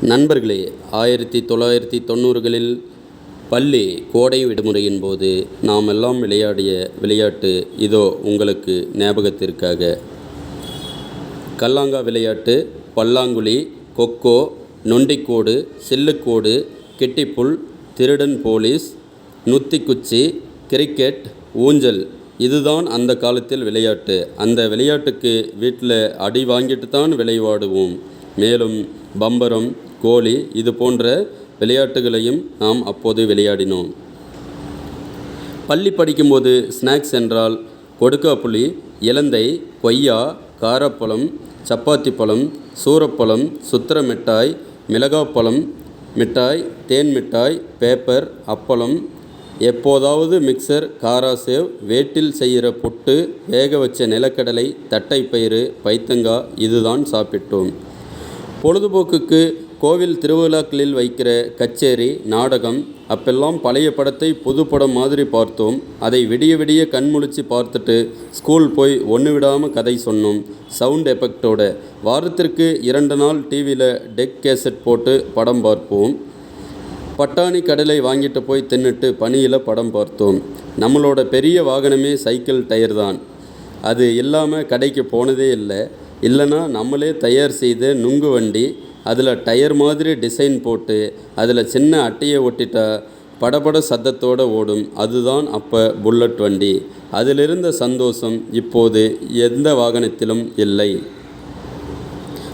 நண்பர்களே ஆயிரத்தி தொள்ளாயிரத்தி தொண்ணூறுகளில் பள்ளி கோடை விடுமுறையின் போது நாம் எல்லாம் விளையாடிய விளையாட்டு இதோ உங்களுக்கு ஞாபகத்திற்காக. கல்லாங்கா விளையாட்டு பல்லாங்குழி கொக்கோ நொண்டிக்கோடு சில்லுக்கோடு கிட்டிப்புல் திருடன் போலீஸ் நுத்திக்குச்சி கிரிக்கெட் ஊஞ்சல் இதுதான் அந்த காலத்தில் விளையாட்டு. அந்த விளையாட்டுக்கு வீட்டில் அடி வாங்கிட்டு தான் விளையாடுவோம். மேலும் பம்பரம் கோலி இது போன்ற விளையாட்டுகளையும் நாம் அப்போது விளையாடினோம். பள்ளி படிக்கும்போது ஸ்நாக்ஸ் என்றால் கொடுக்காப்புளி இலந்தை கொய்யா காரப்பழம் சப்பாத்தி பழம் சூரப்பழம் சுத்திர மிட்டாய் மிளகாப்பழம் மிட்டாய் தேன் மிட்டாய் பேப்பர் அப்பளம் எப்போதாவது மிக்சர் காராசேவ் வேட்டில் செய்கிற புட்டு வேக வச்ச நிலக்கடலை தட்டைப்பயிறு பைத்தங்காய் இதுதான் சாப்பிட்டோம். பொழுதுபோக்குக்கு கோவில் திருவிழாக்களில் வைக்கிற கச்சேரி நாடகம் அப்பெல்லாம் பழைய படத்தை புது படம் மாதிரி பார்த்தோம். அதை விடிய விடிய கண்முழிச்சு பார்த்துட்டு ஸ்கூல் போய் ஒன்று விடாமல் கதை சொன்னோம். சவுண்ட் எஃபெக்டோட வாரத்திற்கு இரண்டு நாள் டிவியில் டெக் கேசட் போட்டு படம் பார்ப்போம். பட்டாணி கடலை வாங்கிட்டு போய் தின்னுட்டு பனியில் படம் பார்த்தோம். நம்மளோட பெரிய வாகனமே சைக்கிள் டயர் தான். அது இல்லாமல் கடைக்கு போனதே இல்லை. இல்லைன்னா நம்மளே தயார் செய்த நுங்கு வண்டி அதில் டயர் மாதிரி டிசைன் போட்டு அதில் சின்ன அட்டையை ஒட்டிட்டா படபட சத்தத்தோடு ஓடும். அதுதான் அப்போ புல்லட் வண்டி. அதிலிருந்த சந்தோஷம் இப்போது எந்த வாகனத்திலும் இல்லை.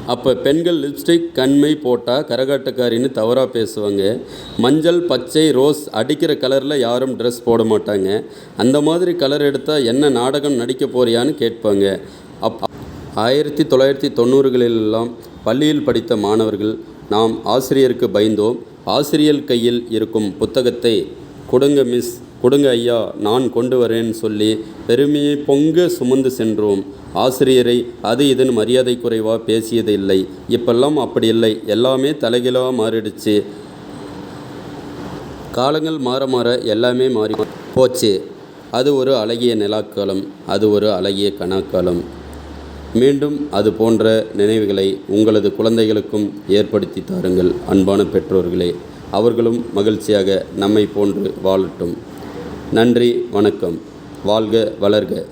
அப்போ பெண்கள் லிப்ஸ்டிக் கண்மை போட்டால் கரகாட்டக்காரின்னு தவறாக பேசுவாங்க. மஞ்சள் பச்சை ரோஸ் அடிக்கிற கலரில் யாரும் ட்ரெஸ் போட மாட்டாங்க. அந்த மாதிரி கலர் எடுத்தால் என்ன நாடகம் நடிக்க போறியான்னு கேட்பாங்க. அப் ஆயிரத்தி தொள்ளாயிரத்தி தொண்ணூறுகளிலெல்லாம் பள்ளியில் படித்த மாணவர்கள் நாம் ஆசிரியருக்கு பயந்தோம். ஆசிரியர் கையில் இருக்கும் புத்தகத்தை கொடுங்க மிஸ் கொடுங்க ஐயா நான் கொண்டு வரேன்னு சொல்லி பெருமையை பொங்க சுமந்து சென்றோம். ஆசிரியரை அது இதுன்னு மரியாதை குறைவாக பேசியது இல்லை. இப்பெல்லாம் அப்படி இல்லை. எல்லாமே தலைகீழாக மாறிடுச்சு. காலங்கள் மாற மாற எல்லாமே மாறி போச்சு. அது ஒரு அழகிய நிலாக்காலம். அது ஒரு அழகிய கணாக்காலம் மீண்டும் அது போன்ற நினைவுகளை உங்களது குழந்தைகளுக்கும் ஏற்படுத்தி தாருங்கள். அன்பான பெற்றோர்களே அவர்களும் மகிழ்ச்சியாக நம்மை போன்று வாழட்டும். நன்றி வணக்கம். வாழ்க வளர்க.